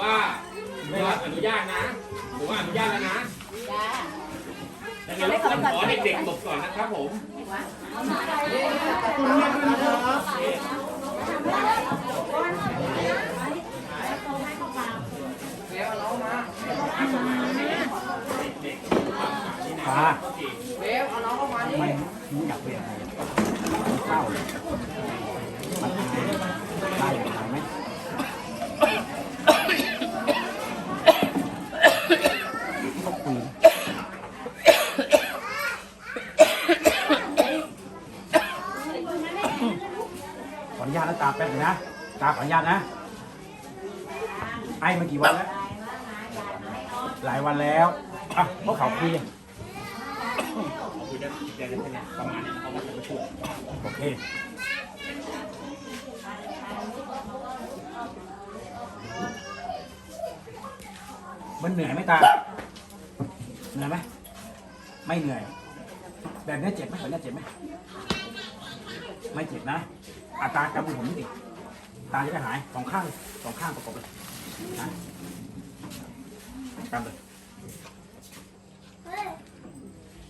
ว่าไม่ว่าอนุญาตนะหรือว่าอนุญาตแล้วนะจ้าแต่เดี๋ยวเราขอเด็กๆหลบก่อนนะครับผมปลาเบลเอาน้องเข้ามานี่ไม่รู้อยากเรียนอะไรข้าวเลยมันหายได้หายไหมเขาคุยขออนุญาตนะตาแป๊บนึงนะ ตาขออนุ ญาตนะ ไอ้มากี่วันแล้ว หลายวันแล้วอะพวกเขาคุยยังคุยได้ได้แค่นี้ประมาณนี้เขาก็จะช่วยโอเคมันเหนื่อยไหมตา เหนื่อยไหม ไม่เหนื่อย แบบนี้เจ็บไหมแบบนี้เจ็บไหม ไม่เจ็บนะอาตากำมือผมนี่ดิ ตาจะได้หายสองข้างสองข้างประกบเลยนะกำเลย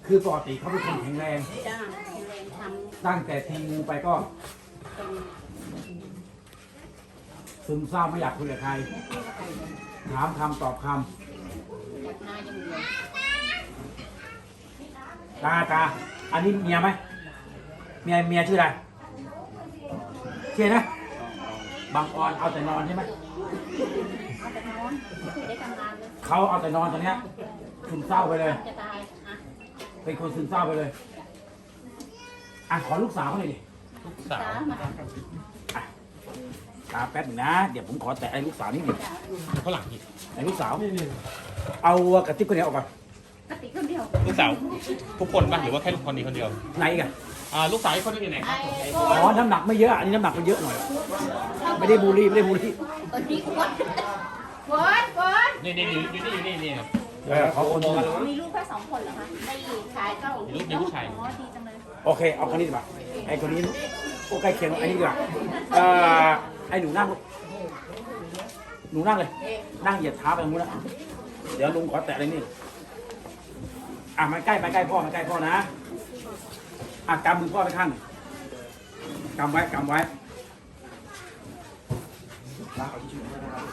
คือปกติเขาเป็นคนแข็งแรง จ้าแรงทตั้งแต่ทีงูไปก็ำเป็นซึมเศร้าไม่อยากคุยกับใคร ถามคำตอบคอยากหน้ายังเลยำตาตาอันนี้เมียไหมเมียเมียชื่ออะไรเชนะ บางออนเอาแต่นอนใช่ไหมเอาแต่นอนไม่ได้ทำงานเลยเขาเอาแต่นอนตอนเนี้ยซึมเศร้าไปเลย จะตายอะเป็นคนซึมเศร้าไปเลย อะขอลูกสาวเขาหน่อยดิสาวจ้ามาตาแป๊บหนึงนะ เดี๋ยวผมขอแตะไอ้ลูกสาวนิดหนึ่งเขาหลังอีกไอ้ลูกสาว เอากระติบคนนี้ออกก่อนกติกคนเดียวลูกสาวทุกคนป่ะหรือว่าแค่คนนี้คนเดียวไหนอีกัน อ่าลูกสาวอีกคนนึงอยู่ไหนคไอ้รับก็อ๋อ น้ำหนักไม่เยอะ อันนี้น้ำหนักมันเยอะหน่อย ไม่ได้บูลลี่ไม่ได้บูลลี่เออดีกว่าคนคนนี่นี่อยู่อยู่นี่อยู่นี่นี่ครับเออขอคนหนึงมีลูกแค่สองคนเหรอคะไม่ชายก็มีลูกมีผู้ชายอ๋อดีจังเลยโอเค เอาคนนี้ดีกว่าไอ้คนนี้โอ้ใกล้เคียงไอ้นี่ดีกว่าเอ่อไอ้หนูนั่งลูกหนูนั่งเลย นั่งเหยียดเท้าไปตรงนู้นนะเดี๋ยวลุงขอแตะเลยนี่ อะมาใกล้มาใกล้พ่อมาใกล้พ่อนะ อะกำมือพ่อไปข้างหนึ่งกำไว้กำไว้ลางเอาที่ชุดมาได้ครับ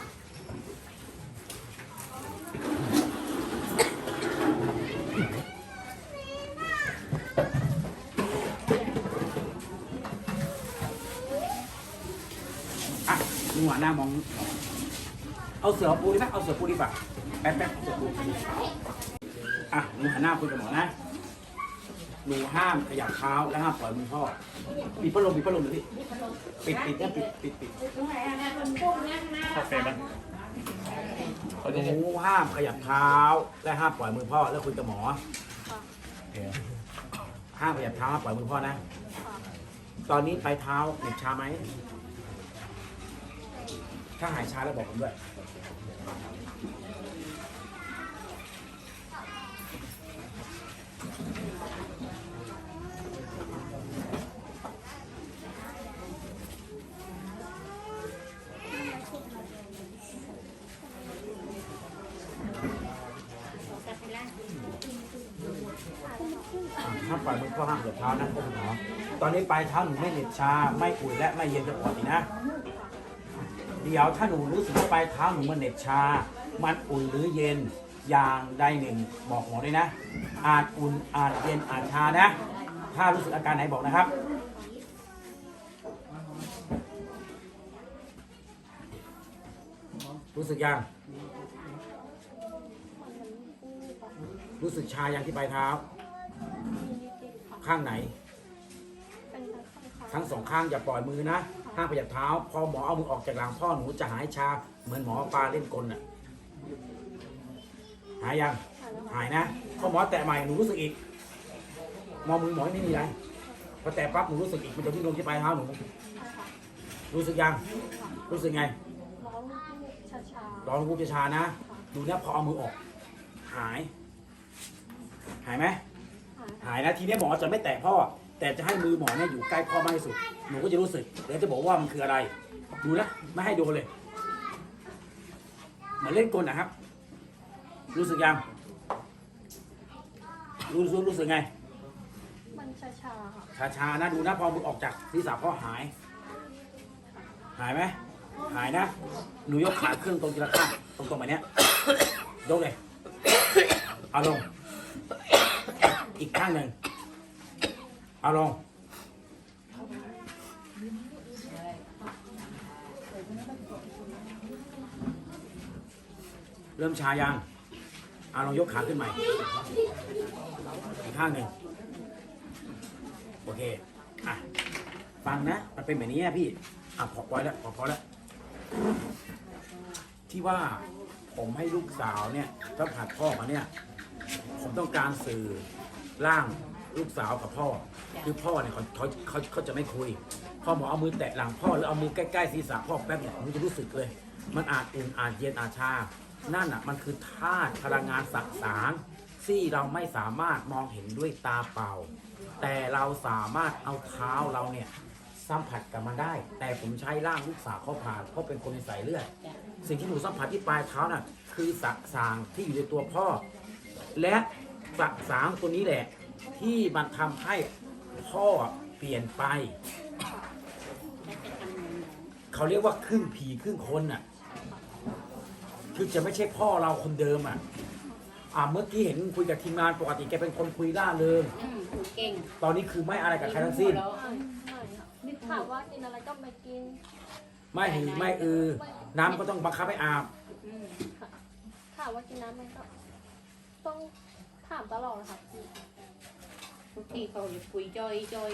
อะลุงหันหน้ามอง เอาเสือปูดีไหมเอาเสือปูดีป่ะแป๊บแป๊บเสือปูอะหนูหันหน้าคุยกับหมอนะ หนูห้ามขยับเท้าและห้ามปล่อยมือพ่อปิดพัดลมปิดพัดลมเลยพี่ปิดปิดเนี่ยปิดปิดปิดโอเคไหมเขาหจะนูห้ามขยับเท้าและห้ามปล่อยมือพ่อแล้วคุยกับหมอห้ามขยับเท้าห้ามปล่อยมือพ่อนะ ตอนนี้ปลายเท้าเหน็บชาไหมถ้าหายชาแล้วบอกผมด้วยามปล่อยมือพ่อห้ามเหยียบเท้านะคุณหมอตอนนี้ปลายเท้าหนูไม่เหน็บชา ไม่อุ่นและไม่เย็นจะปกตินะ เดี๋ยวถ้าหนูรู้สึกว่าปลายเท้าหนูมันเหน็บชา มันอุ่นหรือเย็นอย่างใดหนึ่งบอกหมอด้วยนะ อาจอุ่นอาจเย็นอาจชานะ ถ้ารู้สึกอาการไหนบอกนะครับรู้สึกยัง รู้สึกชายังที่ปลายเท้า ข้างไหน ทั้งสองข้างอย่าปล่อยมือนะห้ามขยับเท้า พอหมอเอามือออกจากหลังพ่อหนูจะหายชา เหมือนหมอปลาเล่นกลน่ะ หายยัง หายนะพอหมอแตะใหม่หนูรู้สึกอีกมองมือหมอไม่มีอะไรพอแตะปั๊บหนูรู้สึกอีกมันจะวิ่งลงที่ปลายเท้าหนูรู้สึกยัง รู้สึกไงร้องวูบชาๆนะ ดูเนี่ยพอเอามือออก หาย หายไหม หายนะทีนี้หมอจะไม่แตะพ่อ แต่จะให้มือหมอเนี่ยอยู่ใกล้พ่อมากที่สุดหนูก็จะรู้สึกเดี๋ยวจะบอกว่ามันคืออะไร ดูนะไม่ให้โดนเลยมือนเล่นกลนะครับ รู้สึกยังรู้รู้รู้สึกไง มันชาชาๆค่ะชาๆนะดูนะพอมึงออกจากศีรษะพ่อหาย หายไหมหายนะ หนูยกขาขึ้นตรงทีละข้างตรงตรงแบบเนี้ยยกเลยเอาลง อีกข้างหนึ่งเอาลงเริ่มชายังเอาลองยกขาขึ้นใหม่ อีกข้างหนึ่งโอเค อะ ฟังนะ มันเป็นแบบนี้นะพี่ อะพอพอแล้วพอพอแล้ว ที่ว่าผมให้ลูกสาวเนี่ยสัมผัสพ่อมาเนี่ย ผมต้องการสื่อ ร่างลูกสาวกับพ่อ คือพ่อเนี่ยเขาเขาเขาเขาจะไม่คุย พ่อหมอเอามือแตะหลังพ่อหรือเอามือใกล้ๆศีรษะพ่อแป๊บเนี่ยผมจะรู้สึกเลย มันอาจอุ่นอาจเย็นอาจชา นั่นอะมันคือธาตุพลังงานสสารที่เราไม่สามารถมองเห็นด้วยตาเปล่า แต่เราสามารถเอาเท้าเราเนี่ยสัมผัสกับมันได้ แต่ผมใช้ร่างลูกสาวเขาผ่านเพราะเป็นคนในสายเลือดสิ่งที่หนูสัมผัสที่ปลายเท้าน่ะคือสสางที่อยู่ในตัวพ่อ และ สสางตัวนี้แหละ ที่มันทำให้พ่อเปลี่ยนไปได้ไปทำงานเขาเรียกว่าครึ่งผีครึ่งคนน่ะ คือจะไม่ใช่พ่อเราคนเดิมอะ อ่าเมื่อกี้เห็นคุยกับทีมงานปกติแกเป็นคนคุยล่าเริงอืมถูกเก่งตอนนี้คือไม่อะไรกับใครทั้งสิ้นหัวเราะไม่ค่ะถามว่ากินอะไรก็ไม่กิน ไม่หือไม่อือ น้ำก็ต้องบังคับให้อาบ อืมถามว่ากินน้ำมันก็ ต้องถามตลอดนะคะพี่ทุกทีเขาจะคุยจอยจอย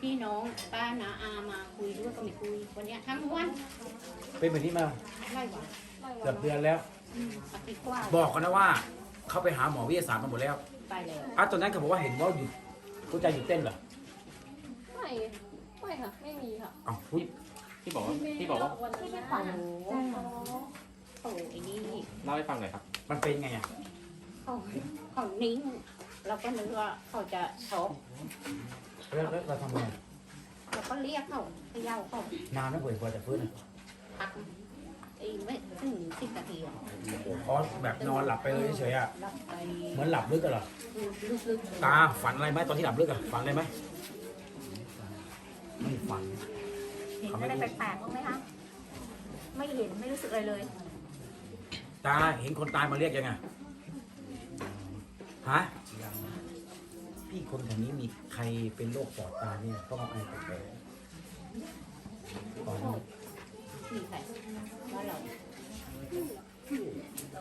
พี่น้องป้านาอามาคุยด้วยก็ไม่คุยวันเนี้ยทั้งวันเป็นแบบนี้มาไล่หวานไม่เกืว่าอบเดือนแล้ว อืมอาทิตย์กว่าบอกกันนะว่า เขาไปหาหมอวิทยาศาสตร์มาหมดแล้วไปแล้วอะตอนนั้นเขาบอกว่าเห็นว่าหยุดหัวใจหยุดเต้นเหรอไม่ไม่ค่ะ ไม่มีค่ะอ้าวพูดที่บอกว่าที่บอกว่าวันนั้นนะโอ้โอ้ไอ้นี่เล่าให้ฟังหน่อยครับ มันเป็นไงอะเขา เขานิ่งเราก็นึกว่าเขาจะช็อกแล้วแล้วเราทำไงเราก็เรียกเขาเขย่าเขานานไม่กว่ากว่าจะฟื้นอะพักไอ้ไม่ถึงสิบนาทีอะอ๋อแบบนอนหลับไปเลยเฉยๆอะหลับไปเหมือนหลับลึกกันเหรอลึกๆตาฝันอะไรไหมตอนที่หลับลึกอะฝันอะไรไหมไม่ฝัน เห็นอะไรแปลกๆบ้างไหมคะ ไม่เห็นไม่รู้สึกอะไรเลย ตาเห็นคนตายมาเรียกยังไง ฮะพี่คนแถวนี้มีใครเป็นโรคปอดตายเนี่ยต้องเอาไอแปลกๆตอนนี้มีใครว่าเรา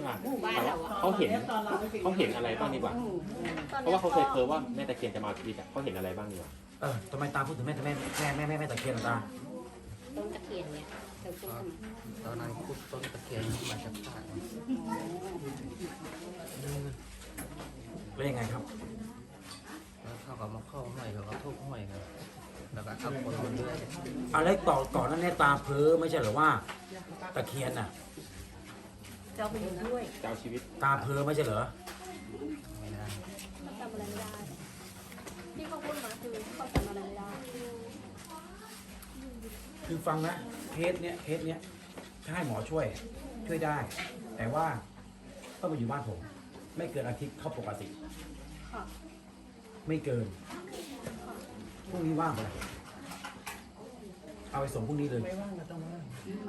อะหมู่บ้านเราอะเขาเห็นเขาเห็นอะไรบ้างดีกว่าอืมตอนเพนี้ราะว่าเขาเคยเพ้อว่าแม่ตะเคียนจะมาเอาชีวิตอะเขาเห็นอะไรบ้างดีกว่าเออทำไมตาพูดถึงแม่แม่แม่แม่แม่แม่ตะเคียนเหรอตาต้นตะเคียนเนี่ยเราต้นตอนนั้นขุดต้นตะเคียนมาจากใต้ แล้วยังไงครับ แล้วเขาก็มาเข้าห้อยเขาก็ทุบห้อยครับแล้วก็เอาคนมาเรื่อยอะไรต่อก่อนนั้นเนี่ยตาเพ้อไม่ใช่เหรอว่า ตะเคียนน่ะเจ้าไปอยู่ด้วยจะเอาชีวิตตาเพ้อไม่ใช่เหรอไม่ได้จำอะไรไม่ได้ ที่เขาพูดมาคือเขาจำอะไรไม่ได้ คือฟังนะเคสเนี้ยเคสเนี้ยถ้าให้หมอช่วย ช่วยได้ แต่ว่าต้องมาอยู่บ้านผม ไม่เกินอาทิตย์เข้าปกติ ค่ะไม่เกินพรุ่งนี้ว่างไปเลยเอาไปส่งพรุ่งนี้เลย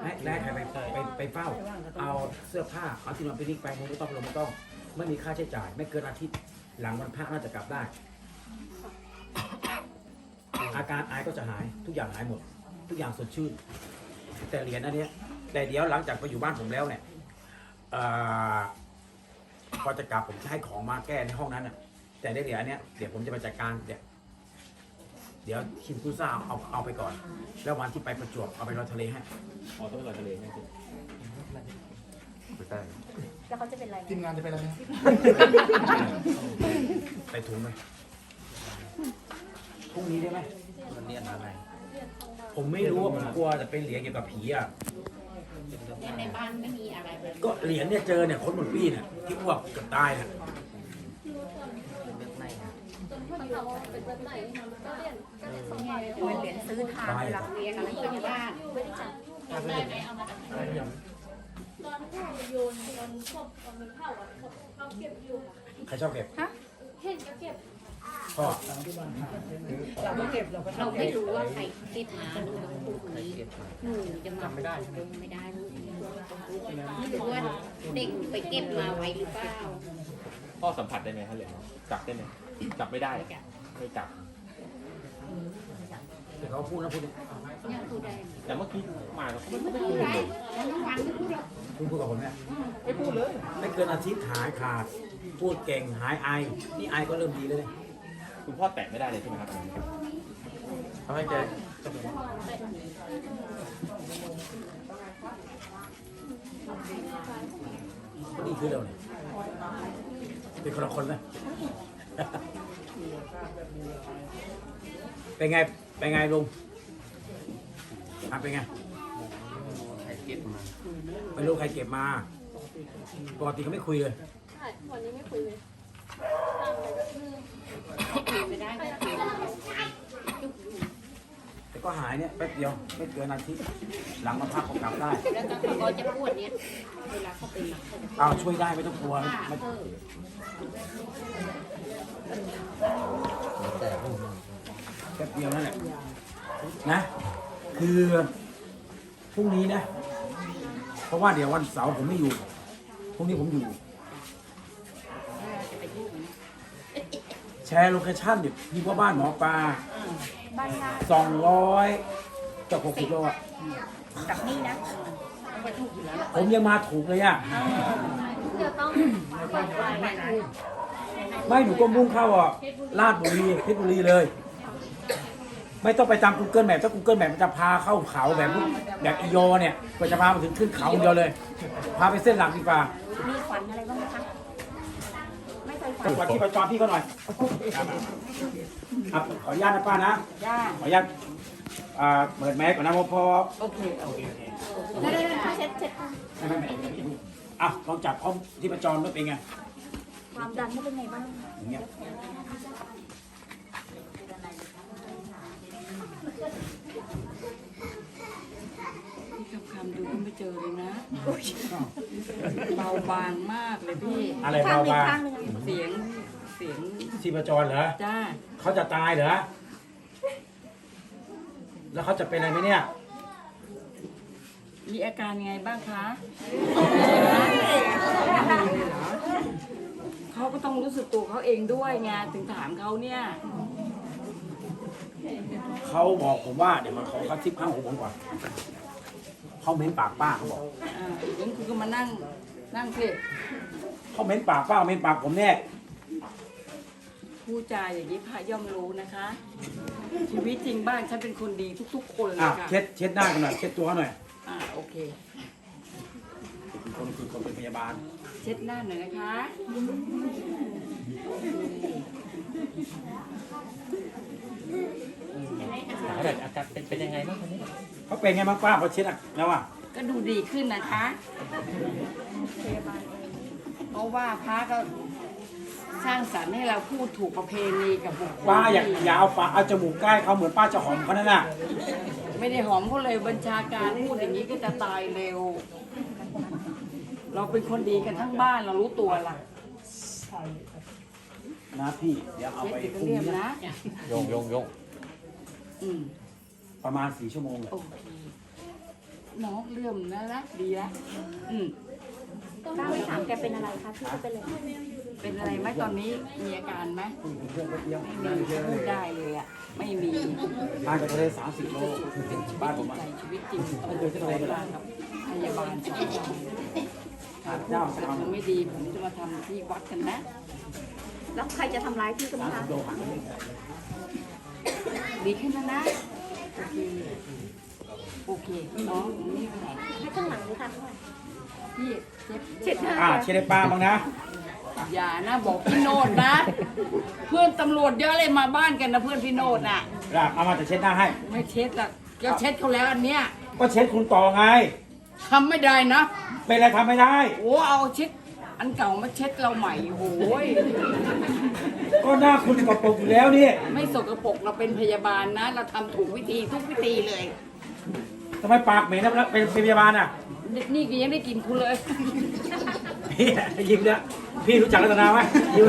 ให้แลกใครไปไปไปเฝ้า เอาเสื้อผ้า เอาที่นอนไปนิกไปมึงไม่ต้องลงไม่ต้อง ไม่มีค่าใช้จ่าย ไม่เกินอาทิตย์ หลังวันพระน่าจะกลับได้ อาการไอก็จะหาย ทุกอย่างหายหมด ทุกอย่างสดชื่น แต่เหรียญอันเนี้ยแต่เดี๋ยวหลังจากไปอยู่บ้านผมแล้วเนี่ยเอ่อ พอจะกลับผมจะให้ของมาแก้ในห้องนั้นน่ะ แต่ได้เหรียญอันเนี้ยเดี๋ยวผมจะไปจัดการเดี๋ยวเดี๋ยวคิมคุซ่าเอาเอาไปก่อน แล้ววันที่ไปประจวบเอาไปลอยทะเลให้อ๋อต้องไปลอยทะเลนี่คือไปใต้แล้วเขาจะเป็นอะไรทีมงานจะเป็นอะไรไหมใส่ถุงไปพรุ่งนี้ได้ไหมมันเรียนอะไร ผมไม่รู้ว่าผมกลัวจะเป็นเหรียญเกี่ยวกับผีอะ เนี่ยในบ้านไม่มีอะไรเลยก็เหรียญเนี่ยเจอเนี่ยคนบนปีเนี่ยที่อ้วกเกับตายเนี่ยเลือกในนะเขาถามว่าเป็นแบบไหนก็เรียนก็เรียนสองวันเป็นเหรียญซื้อทางหลักเรียนอะไรที่บ้านไม่ได้จับอะไรอย่างอนที่เราโยนตอนศพตอนมันเผาอะเขาเก็บ อยู่อะใครชอบเก็บเห็นก็เก็บเราไม่รู้ว่าใครติดหาหนูต้องพูดนี้หนูจะมาไม่ได้ไม่ได้ลูกไม่รู้ว่าเด็กไปเก็บมาไว้หรือเปล่าพ่อสัมผัสได้ไหมฮะเหรียจับได้ไหมจับไม่ได้ไม่จับไม่เขาพูดนะพูดดิยังพูดได้แต่เมื่อกี้มาเราไม่พูดได้แล้วน้องวันไม่พูดหรอกคุณพูดกับผมเนี่ไม่พูดเลย ไม่เกินอาทิตย์หายขาด พูดเก่งหายไอ นี่ไอก็เริ่มดีแล้วเนี่ย คุณพ่อแตะไม่ได้เลยใช่ไหมครับทำให้แกนี่คือเราเนี่ยเป็นคนละคนนะ เป็นไง เป็นไงลุงอะเป็นไง ใครเก็บมาไม่รู้ใครเก็บมา ปกติเขาไม่คุยเลย ใช่ วันนี้ไม่คุยเลย ตามไปก็ลืมคุยไม่ได้ก็คุยจุกอยู่แต่ก็หายเนี่ยแป๊บเดียวไม่เกินอาทิตย์หลังมาพักเขากลับได้แล้วก็เขาจะพูดเนี่ยเวลาเขาเป็นหนักเขาจะเอาช่วยได้ไม่ต้องกลัวไม่ฆ่าไม่เธอแต่พวกมันแป๊บเดียวนั่นแหละนะ คือพรุ่งนี้นะ เพราะว่าเดี๋ยววันเสาร์ผมไม่อยู่พรุ่งนี้ผมอยู่ แชร์โลเคชั่นดิพี่ว่าบ้านหมอปลาบ้านญาติสองร้อยกับหกสิบโลอะกับนี่นะผมยังมาถูกเลยอะเดี๋ยวต้องเปิดไฟไม่หนูก็มุ่งเข้าอะลาดบุรีเพชรบุรีเลย ไม่ต้องไปตาม Google Map ถ้า Google Map มันจะพาเข้าเขาแบบแบบอีโยเนี่ยก็จะพามาถึงขึ้นเขาอย่างเดียวเลย พาไปเส้นหลักดีกว่า มีขวัญอะไรบ้างไหมคะ ไม่เคยฝันกดที่ประจรพี่เขาหน่อยครับขออนุญาตนะป้านะย่าขออนุญาตอ่าเปิดแมสก่อนนะพอพอโอเคโอเคโอเคได้ได้ได้เช็ดเช็ดไม่ไม่ไม่อะลองจับข้อมที่ประจรด้วยเป็นไงความดันไม่เป็นไงบ้างอย่างเงี้ย คำคำดูก็ไม่ เจอเลยนะเบาบางมากเลยพี่ อะไรข้างเบาหนึ่งบางข้างหนึ่งเสียงเสียงที่ประจรเหรอจ้าเขาจะตายเหรอ แล้วเขาจะเป็นอะไรไหมเนี่ย มีอาการยังไงบ้างคะเขาก็ต้องรู้สึกตัวเขาเองด้วยไงถึงถามเขาเนี่ยเขาบอกผมว่าเดี๋ยวมาขอเขาทิปข้างหูผมก่อน เขาเม้นปากป้าเขาบอกอ่างั้นคุณก็มานั่งนั่งสิเขาเม้นปากป้าเม้นปากผมแน่พูดจาอย่างนี้พระย่อมรู้นะคะ ชีวิตจริงบ้านฉันเป็นคนดีทุก ๆ คนเลอะยค่ะเช็ดเช็ดหน้ากันหน่อยเช็ดตัวเขาหน่อยอ่าโอเค เป็นคนคือคนเป็นพยาบาลเช็ดหน้าหน่อยนะคะ อาการอาการเป็นเป็นยังไงบ้างคนนี้เขาเป็นไงบ้างป้าพอเช็ดอะแล้วอะก็ดูดีขึ้นนะคะ เพราะว่าพระก็สร้างสรรค์ให้เราพูดถูกประเพณีกับบุคคลป้าอย่าที่อย่าเอาปากเอาจมูกใกล้เขาเหมือนป้าจะหอมเขานั่นน่ะไม่ได้หอมเขาเลยบัญชาการพูดอย่างนี้ก็จะตายเร็ว เราเป็นคนดีกันทั้งบ้านเรารู้ตัวล่ะ นะพี่ เดี๋ยวเอาเช็ดไปติดพรุ่งเรียมนี้นะนะโยงโยงโยงอืมประมาณสี่ชั่วโมงเลยโอเคน้องเลื่อมนะละดีละอืมต้องไปถามแกเป็นอะไรคะที่จะเป็นอะไรเป็นอะไรไหมตอนนี้มีอาการไหมเพื่อนก็เที่ยวไม่มีพูดได้เลยอะไม่มีบ้านจากทะเลสามสิบโลบ้านผมใจอะชีวิตจริงต้องดูแลกับพยาบาลสองคนหาเจ้าถ้าทำมันไม่ดีผมจะมาทำที่วัดกันนะ แล้วใครจะทำร้ายพี่กันสามคะสิบโลหันดีขึ้นแล้วนะ โอเค โอเคน้องนี่ไหนให้ข้างหลังเลยค่ะพี่เจ็บเช็ดหน้าอ่าเช็ดให้ป้าบ้างนะ อย่านะบอกพี่โนดนะ เพื่อนตำรวจเยอะเลยมาบ้านกันนะเพื่อนพี่โนดน่ะแล้วเอามาจะเช็ดหน้าให้ ไม่เช็ดละก็เช็ดเขาแล้วอันเนี้ยก็เช็ดคุณต่อไงทำไม่ได้นะ เป็นอะไรทำไม่ได้ โอ้เอาเช็ด อันเก่ามาเช็ดเราใหม่โอ้ยก็หน้าคุณกระปรกอยู่แล้วนี่ไม่สกปรกเราเป็นพยาบาลนะ เราทำถูกวิธีทุกวิธีเลย ทำไมปากเหม็นนะเป็นเป็นพยาบาลอะนี่ก็ยังได้กินคุณเลย พี่ยิ้มเนี่ยพี่รู้จักรัตนาไหมยิ้ม